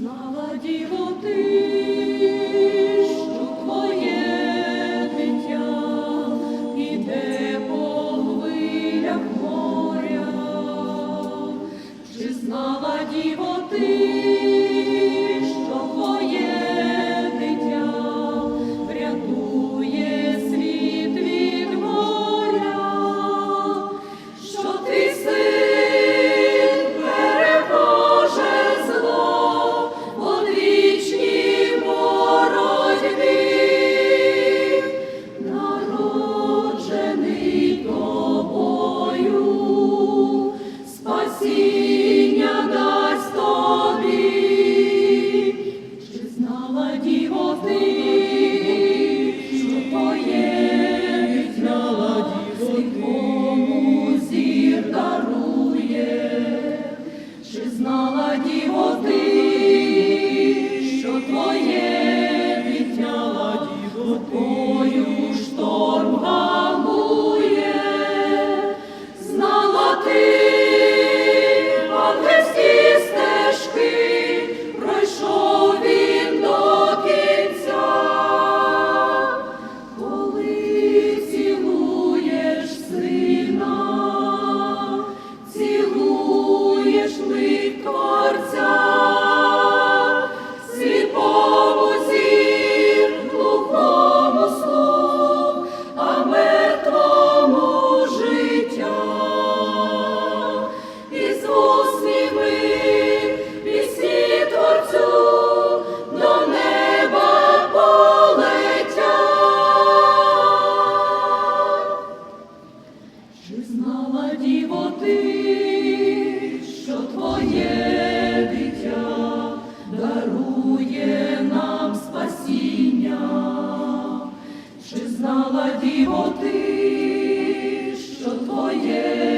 Знала діво ти, що твоє дитя іде по хвилях моря, чи знала діво ти? ти. Чи знала діво ти, що твоє дитя дарує нам спасіння, чи знала діво ти, що твоє.